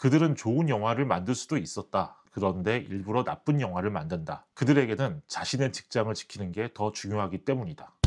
그들은 좋은 영화를 만들 수도 있었다. 그런데 일부러 나쁜 영화를 만든다. 그들에게는 자신의 직장을 지키는 게 더 중요하기 때문이다.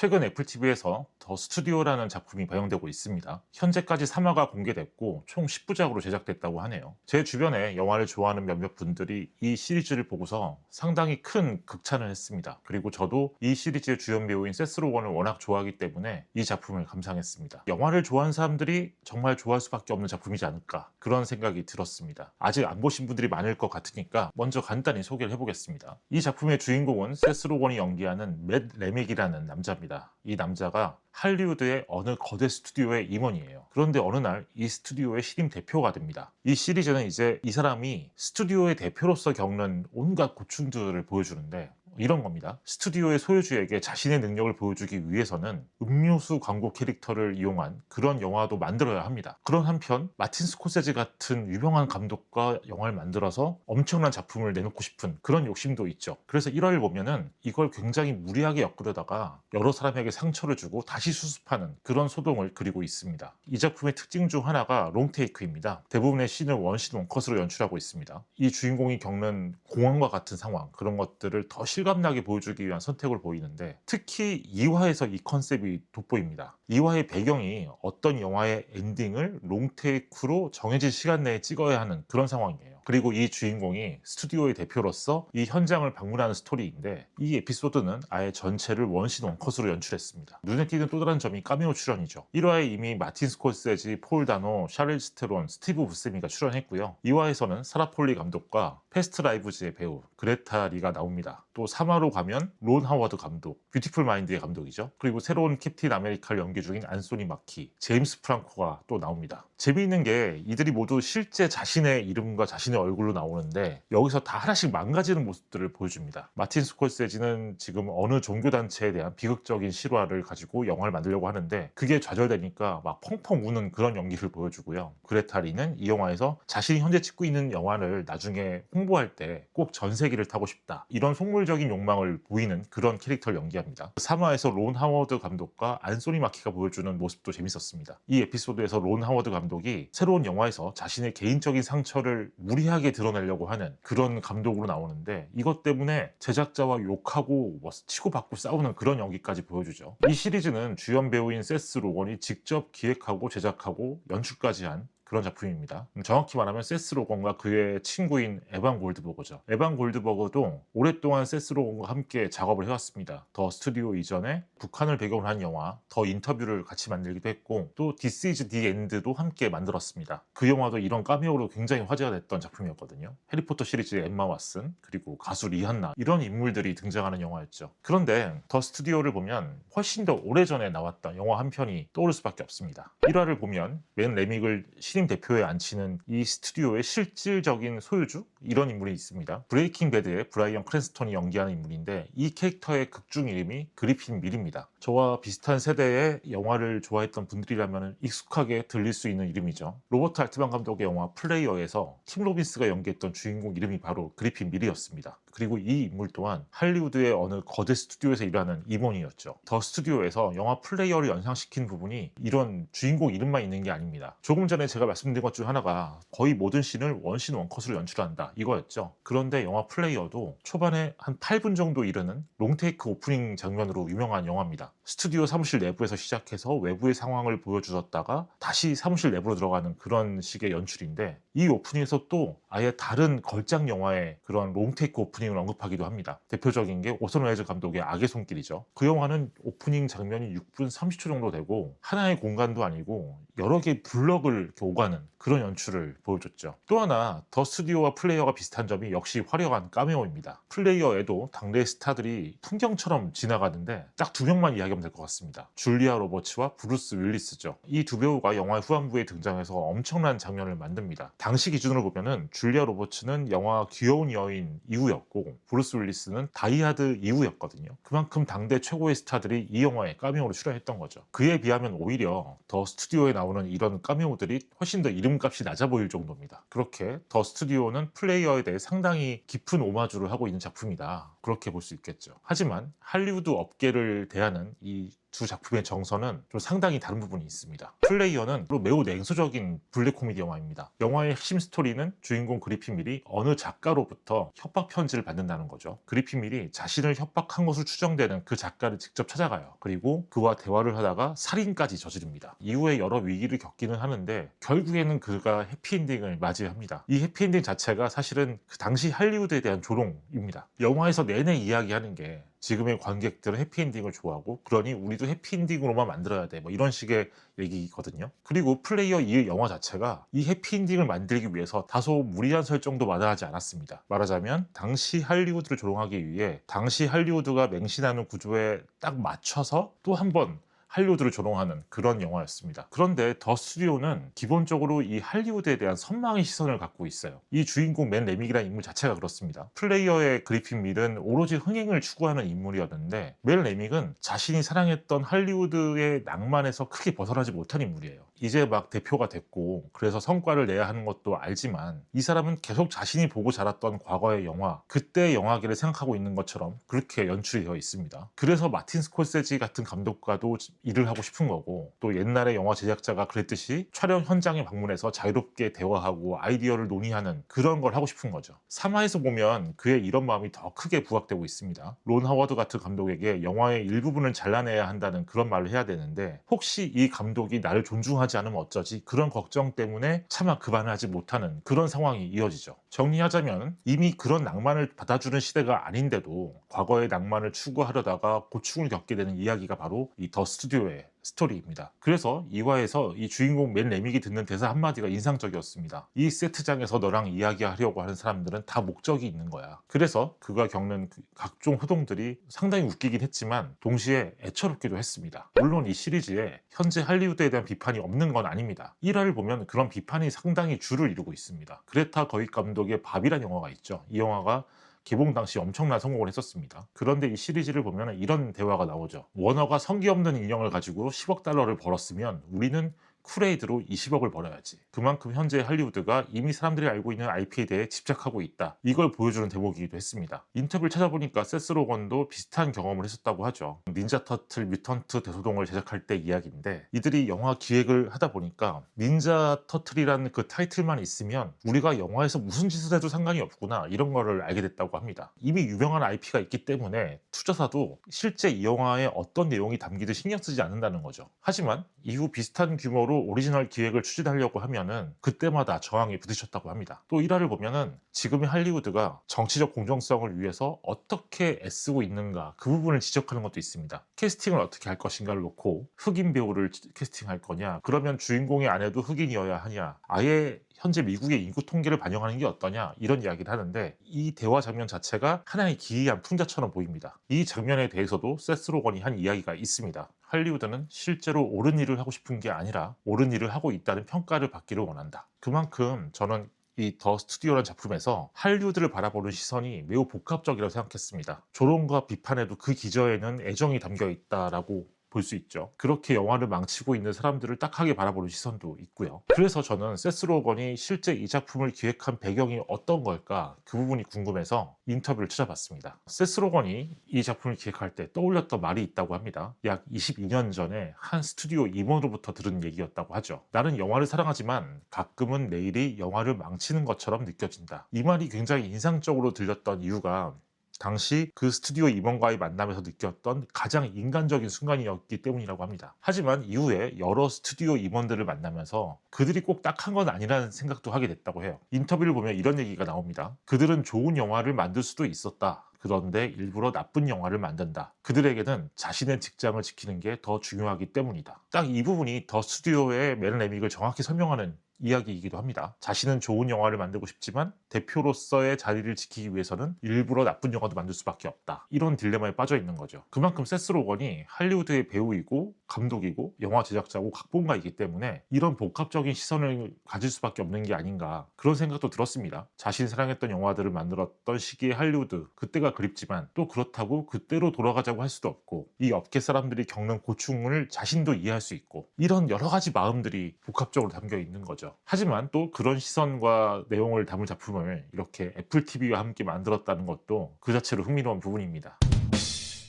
최근 애플 TV에서 더 스튜디오라는 작품이 방영되고 있습니다. 현재까지 3화가 공개됐고 총 10부작으로 제작됐다고 하네요. 제 주변에 영화를 좋아하는 몇몇 분들이 이 시리즈를 보고서 상당히 큰 극찬을 했습니다. 그리고 저도 이 시리즈의 주연 배우인 세스 로건을 워낙 좋아하기 때문에 이 작품을 감상했습니다. 영화를 좋아하는 사람들이 정말 좋아할 수밖에 없는 작품이지 않을까 그런 생각이 들었습니다. 아직 안 보신 분들이 많을 것 같으니까 먼저 간단히 소개를 해보겠습니다. 이 작품의 주인공은 세스 로건이 연기하는 맷 레믹이라는 남자입니다. 이 남자가 할리우드의 어느 거대 스튜디오의 임원이에요. 그런데 어느 날 이 스튜디오의 신임 대표가 됩니다. 이 시리즈는 이제 이 사람이 스튜디오의 대표로서 겪는 온갖 고충들을 보여주는데 이런 겁니다. 스튜디오의 소유주에게 자신의 능력을 보여주기 위해서는 음료수 광고 캐릭터를 이용한 그런 영화도 만들어야 합니다. 그런 한편 마틴 스코세지 같은 유명한 감독과 영화를 만들어서 엄청난 작품을 내놓고 싶은 그런 욕심도 있죠. 그래서 1화를 보면은 이걸 굉장히 무리하게 엮으려다가 여러 사람에게 상처를 주고 다시 수습하는 그런 소동을 그리고 있습니다. 이 작품의 특징 중 하나가 롱테이크입니다. 대부분의 씬을 원신 원컷으로 연출하고 있습니다. 이 주인공이 겪는 공황과 같은 상황 그런 것들을 더 실감 나게 보여주기 위한 선택을 보이는데 특히 2화에서 이 컨셉이 돋보입니다. 2화의 배경이 어떤 영화의 엔딩을 롱테이크로 정해진 시간 내에 찍어야 하는 그런 상황이에요. 그리고 이 주인공이 스튜디오의 대표로서 이 현장을 방문하는 스토리인데 이 에피소드는 아예 전체를 원신 원컷으로 연출했습니다. 눈에 띄는 또 다른 점이 카메오 출연이죠. 1화에 이미 마틴 스콜세지, 폴 다노, 샤를 스 테론, 스티브 부세미가 출연했고요. 2화에서는 사라 폴리 감독과 패스트 라이브즈의 배우 그레타 리가 나옵니다. 또 3화로 가면 론 하워드 감독, 뷰티풀 마인드의 감독이죠. 그리고 새로운 캡틴 아메리카를 연기 중인 안소니 마키, 제임스 프랑코가 또 나옵니다. 재미있는 게 이들이 모두 실제 자신의 이름과 자신의 얼굴로 나오는데 여기서 다 하나씩 망가지는 모습들을 보여줍니다. 마틴 스콜세지는 지금 어느 종교단체에 대한 비극적인 실화를 가지고 영화를 만들려고 하는데 그게 좌절되니까 막 펑펑 우는 그런 연기를 보여주고요. 그레타 리는 이 영화에서 자신이 현재 찍고 있는 영화를 나중에 홍보할 때 꼭 전세기를 타고 싶다. 이런 속물적인 욕망을 보이는 그런 캐릭터를 연기합니다. 3화에서 론 하워드 감독과 안소니 마키가 보여주는 모습도 재밌었습니다. 이 에피소드에서 론 하워드 감독이 새로운 영화에서 자신의 개인적인 상처를 무리 하게 드러내려고 하는 그런 감독으로 나오는데 이것 때문에 제작자와 욕하고 뭐 치고받고 싸우는 그런 연기까지 보여주죠. 이 시리즈는 주연 배우인 세스 로건이 직접 기획하고 제작하고 연출까지 한 그런 작품입니다. 음, 정확히 말하면 세스 로건과 그의 친구인 에반 골드버거죠. 에반 골드버거도 오랫동안 세스 로건과 함께 작업을 해왔습니다. 더 스튜디오 이전에 북한을 배경으로 한 영화 더 인터뷰를 같이 만들기도 했고 또 This is the End도 함께 만들었습니다. 그 영화도 이런 카메오로 굉장히 화제가 됐던 작품이었거든요. 해리포터 시리즈의 엠마 왓슨 그리고 가수 리한나 이런 인물들이 등장하는 영화였죠. 그런데 더 스튜디오를 보면 훨씬 더 오래전에 나왔던 영화 한 편이 떠오를 수밖에 없습니다. 1화를 보면 맨 레믹을 신임 대표에 앉히는 이 스튜디오의 실질적인 소유주 이런 인물이 있습니다. 브레이킹 배드의 브라이언 크랜스톤이 연기하는 인물인데 이 캐릭터의 극중 이름이 그리핀 밀입니다. 저와 비슷한 세대의 영화를 좋아했던 분들이라면 익숙하게 들릴 수 있는 이름이죠. 로버트 알트만 감독의 영화 플레이어에서 팀 로빈스가 연기했던 주인공 이름이 바로 그리핀 밀이었습니다. 그리고 이 인물 또한 할리우드의 어느 거대 스튜디오에서 일하는 임원이었죠. 더 스튜디오에서 영화 플레이어를 연상시킨 부분이 이런 주인공 이름만 있는 게 아닙니다. 조금 전에 제가 말씀드린 것 중 하나가 거의 모든 씬을 원신 원컷으로 연출한다 이거였죠. 그런데 영화 플레이어도 초반에 한 8분 정도 이르는 롱테이크 오프닝 장면으로 유명한 영화입니다. 스튜디오 사무실 내부에서 시작해서 외부의 상황을 보여주었다가 다시 사무실 내부로 들어가는 그런 식의 연출인데 이 오프닝에서 또 아예 다른 걸작 영화의 그런 롱테이크 오프닝을 언급하기도 합니다. 대표적인 게 오선 웨즈 감독의 악의 손길이죠. 그 영화는 오프닝 장면이 6분 30초 정도 되고 하나의 공간도 아니고 여러 개의 블럭을 오가는 그런 연출을 보여줬죠. 또 하나 더 스튜디오와 플레이어가 비슷한 점이 역시 화려한 까메오입니다. 플레이어에도 당대 스타들이 풍경처럼 지나가는데 딱 두 명만 이야기하면 될 것 같습니다. 줄리아 로버츠와 브루스 윌리스죠. 이 두 배우가 영화의 후반부에 등장해서 엄청난 장면을 만듭니다. 당시 기준으로 보면은 줄리아 로버츠는 영화 귀여운 여인 이후였고 브루스 윌리스는 다이하드 이후였거든요. 그만큼 당대 최고의 스타들이 이 영화에 까메오로 출연했던 거죠. 그에 비하면 오히려 더 스튜디오에 나오는 이런 까메오들이 훨씬 더 이름값이 낮아 보일 정도입니다. 그렇게 더 스튜디오는 플레이어에 대해 상당히 깊은 오마주를 하고 있는 작품이다. 그렇게 볼 수 있겠죠. 하지만 할리우드 업계를 대하는 이 두 작품의 정서는 좀 상당히 다른 부분이 있습니다. 플레이어는 매우 냉소적인 블랙 코미디 영화입니다. 영화의 핵심 스토리는 주인공 그리핀 밀이 어느 작가로부터 협박 편지를 받는다는 거죠. 그리핀 밀이 자신을 협박한 것으로 추정되는 그 작가를 직접 찾아가요. 그리고 그와 대화를 하다가 살인까지 저지릅니다. 이후에 여러 위기를 겪기는 하는데 결국에는 그가 해피엔딩을 맞이합니다. 이 해피엔딩 자체가 사실은 그 당시 할리우드에 대한 조롱입니다. 영화에서 내내 이야기하는 게 지금의 관객들은 해피엔딩을 좋아하고 그러니 우리도 해피엔딩으로만 만들어야 돼. 뭐 이런 식의 얘기거든요. 그리고 플레이어 2의 영화 자체가 이 해피엔딩을 만들기 위해서 다소 무리한 설정도 마다하지 않았습니다. 말하자면 당시 할리우드를 조롱하기 위해 당시 할리우드가 맹신하는 구조에 딱 맞춰서 또 한번 할리우드를 조롱하는 그런 영화였습니다. 그런데 더 스튜디오는 기본적으로 이 할리우드에 대한 선망의 시선을 갖고 있어요. 이 주인공 맨 레믹이라는 인물 자체가 그렇습니다. 플레이어의 그리핀 밀은 오로지 흥행을 추구하는 인물이었는데 맨 레믹은 자신이 사랑했던 할리우드의 낭만에서 크게 벗어나지 못한 인물이에요. 이제 막 대표가 됐고 그래서 성과를 내야 하는 것도 알지만 이 사람은 계속 자신이 보고 자랐던 과거의 영화 그때 영화계를 생각하고 있는 것처럼 그렇게 연출이 되어 있습니다. 그래서 마틴 스콜세지 같은 감독과도 일을 하고 싶은 거고 또 옛날에 영화 제작자가 그랬듯이 촬영 현장에 방문해서 자유롭게 대화하고 아이디어를 논의하는 그런 걸 하고 싶은 거죠. 3화에서 보면 그의 이런 마음이 더 크게 부각되고 있습니다. 론 하워드 같은 감독에게 영화의 일부분을 잘라내야 한다는 그런 말을 해야 되는데 혹시 이 감독이 나를 존중하지 않으면 어쩌지 그런 걱정 때문에 차마 그만을 하지 못하는 그런 상황이 이어지죠. 정리하자면 이미 그런 낭만을 받아주는 시대가 아닌데도 과거의 낭만을 추구하려다가 고충을 겪게 되는 이야기가 바로 이 더 스튜디오의 스토리입니다. 그래서 2화에서 이 주인공 맨 레믹이 듣는 대사 한마디가 인상적이었습니다. 이 세트장에서 너랑 이야기하려고 하는 사람들은 다 목적이 있는 거야. 그래서 그가 겪는 그 각종 호동들이 상당히 웃기긴 했지만 동시에 애처롭기도 했습니다. 물론 이 시리즈에 현재 할리우드에 대한 비판이 없는 건 아닙니다. 1화를 보면 그런 비판이 상당히 줄을 이루고 있습니다. 그레타 거익 감독의 밥이란 영화가 있죠. 이 영화가 개봉 당시 엄청난 성공을 했었습니다. 그런데 이 시리즈를 보면 이런 대화가 나오죠. 워너가 성기 없는 인형을 가지고 10억 달러를 벌었으면 우리는 쿠레이드로 20억을 벌어야지. 그만큼 현재 할리우드가 이미 사람들이 알고 있는 IP에 대해 집착하고 있다. 이걸 보여주는 대목이기도 했습니다. 인터뷰를 찾아보니까 세스 로건도 비슷한 경험을 했었다고 하죠. 닌자 터틀 뮤턴트 대소동을 제작할 때 이야기인데 이들이 영화 기획을 하다 보니까 닌자 터틀이라는 그 타이틀만 있으면 우리가 영화에서 무슨 짓을 해도 상관이 없구나 이런 거를 알게 됐다고 합니다. 이미 유명한 IP가 있기 때문에 투자사도 실제 이 영화에 어떤 내용이 담기듯 신경 쓰지 않는다는 거죠. 하지만 이후 비슷한 규모로 오리지널 기획을 추진하려고 하면은 그때마다 저항이 부딪혔다고 합니다. 또 일화를 보면은 지금의 할리우드가 정치적 공정성을 위해서 어떻게 애쓰고 있는가 그 부분을 지적하는 것도 있습니다. 캐스팅을 어떻게 할 것인가를 놓고 흑인 배우를 캐스팅할 거냐 그러면 주인공의 아내도 흑인이어야 하냐 아예 현재 미국의 인구 통계를 반영하는 게 어떠냐 이런 이야기를 하는데 이 대화 장면 자체가 하나의 기이한 풍자처럼 보입니다. 이 장면에 대해서도 세스 로건이 한 이야기가 있습니다. 할리우드는 실제로 옳은 일을 하고 싶은 게 아니라 옳은 일을 하고 있다는 평가를 받기를 원한다. 그만큼 저는 이더 스튜디오라는 작품에서 할리우드를 바라보는 시선이 매우 복합적이라고 생각했습니다. 조롱과 비판에도 그 기저에는 애정이 담겨 있다라고 볼 수 있죠. 그렇게 영화를 망치고 있는 사람들을 딱하게 바라보는 시선도 있고요. 그래서 저는 세스 로건이 실제 이 작품을 기획한 배경이 어떤 걸까 그 부분이 궁금해서 인터뷰를 찾아봤습니다. 세스 로건이 이 작품을 기획할 때 떠올렸던 말이 있다고 합니다. 약 22년 전에 한 스튜디오 임원으로부터 들은 얘기였다고 하죠. 나는 영화를 사랑하지만 가끔은 내일이 영화를 망치는 것처럼 느껴진다. 이 말이 굉장히 인상적으로 들렸던 이유가 당시 그 스튜디오 임원과의 만남에서 느꼈던 가장 인간적인 순간이었기 때문이라고 합니다. 하지만 이후에 여러 스튜디오 임원들을 만나면서 그들이 꼭 딱한 건 아니라는 생각도 하게 됐다고 해요. 인터뷰를 보면 이런 얘기가 나옵니다. 그들은 좋은 영화를 만들 수도 있었다. 그런데 일부러 나쁜 영화를 만든다. 그들에게는 자신의 직장을 지키는 게 더 중요하기 때문이다. 딱 이 부분이 더 스튜디오의 메른 레믹을 정확히 설명하는 이야기이기도 합니다. 자신은 좋은 영화를 만들고 싶지만 대표로서의 자리를 지키기 위해서는 일부러 나쁜 영화도 만들 수밖에 없다. 이런 딜레마에 빠져 있는 거죠. 그만큼 세스 로건이 할리우드의 배우이고 감독이고 영화 제작자고 각본가이기 때문에 이런 복합적인 시선을 가질 수밖에 없는 게 아닌가 그런 생각도 들었습니다. 자신이 사랑했던 영화들을 만들었던 시기의 할리우드 그때가 그립지만 또 그렇다고 그때로 돌아가자고 할 수도 없고 이 업계 사람들이 겪는 고충을 자신도 이해할 수 있고 이런 여러 가지 마음들이 복합적으로 담겨 있는. 거죠. 하지만 또 그런 시선과 내용을 담은 작품을 이렇게 애플 TV와 함께 만들었다는 것도 그 자체로 흥미로운 부분입니다.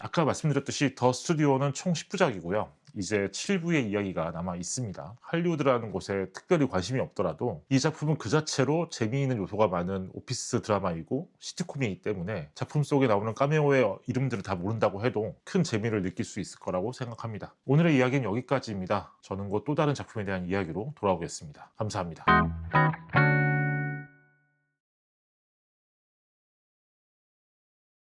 아까 말씀드렸듯이 더 스튜디오는 총 10부작이고요. 이제 7부의 이야기가 남아 있습니다. 할리우드라는 곳에 특별히 관심이 없더라도 이 작품은 그 자체로 재미있는 요소가 많은 오피스 드라마이고 시트콤이기 때문에 작품 속에 나오는 카메오의 이름들을 다 모른다고 해도 큰 재미를 느낄 수 있을 거라고 생각합니다. 오늘의 이야기는 여기까지입니다. 저는 곧 또 다른 작품에 대한 이야기로 돌아오겠습니다. 감사합니다.